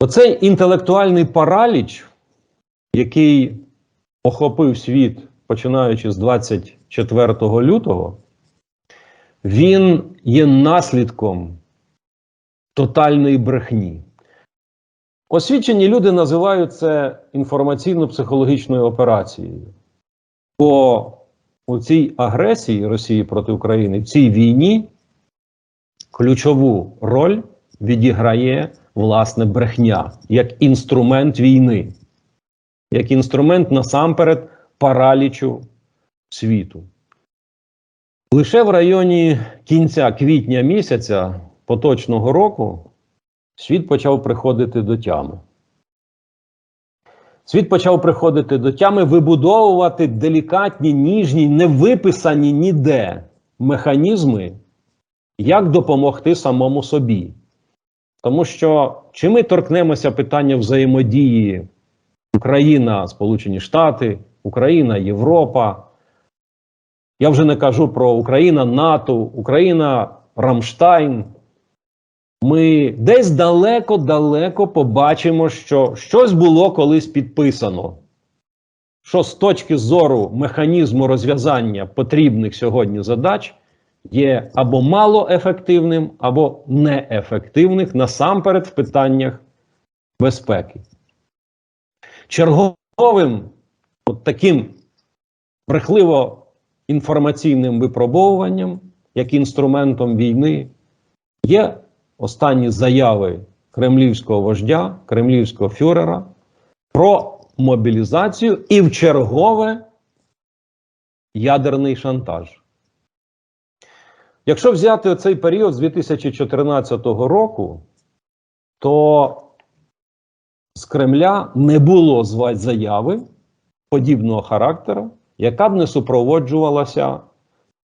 Оцей інтелектуальний параліч, який охопив світ починаючи з 24 лютого, він є наслідком тотальної брехні. Освічені люди називають це інформаційно-психологічною операцією. Бо у цій агресії Росії проти України, в цій війні, ключову роль відіграє власне брехня як інструмент війни, як інструмент насамперед паралічу світу. Лише в районі кінця квітня місяця поточного року світ почав приходити до тями. Світ почав приходити до тями, вибудовувати делікатні, ніжні, не виписані ніде механізми, як допомогти самому собі. Тому що чи ми торкнемося питання взаємодії Україна, Сполучені Штати, Україна, Європа. Я вже не кажу про Україна, НАТО, Україна, Рамштайн. Ми десь далеко-далеко побачимо, що щось було колись підписано. Що з точки зору механізму розв'язання потрібних сьогодні задач є або малоефективним, або неефективним насамперед в питаннях безпеки. Черговим от таким брехливо інформаційним випробовуванням, як інструментом війни, є останні заяви кремлівського вождя, кремлівського фюрера про мобілізацію і в чергове ядерний шантаж. Якщо взяти цей період з 2014 року, то з Кремля не було звать заяви подібного характеру, яка б не супроводжувалася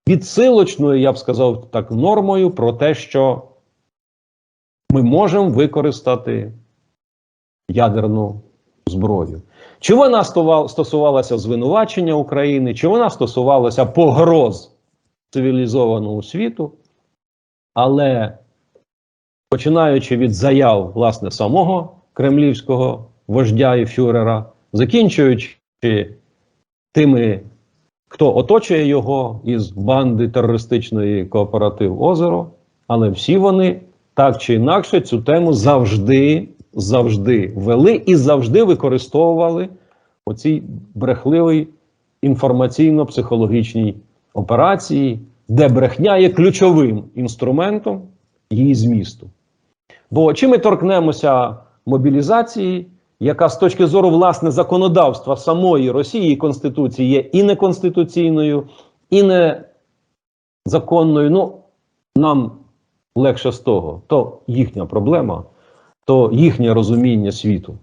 відсилочною, я б сказав так, нормою про те, що ми можемо використати ядерну зброю. Чи вона стосувалася звинувачення України, чи вона стосувалася погроз цивілізованому світу, але починаючи від заяв власне самого кремлівського вождя і фюрера, закінчуючи тими, хто оточує його із банди терористичної кооператив Озеро, але всі вони так чи інакше цю тему завжди завжди вели і завжди використовували оцій брехливій інформаційно-психологічній операції, де брехня є ключовим інструментом її змісту. Бо чи ми торкнемося мобілізації, яка з точки зору власне законодавства самої Росії Конституції є і неконституційною, і незаконною, ну нам легше з того, то їхня проблема, то їхнє розуміння світу.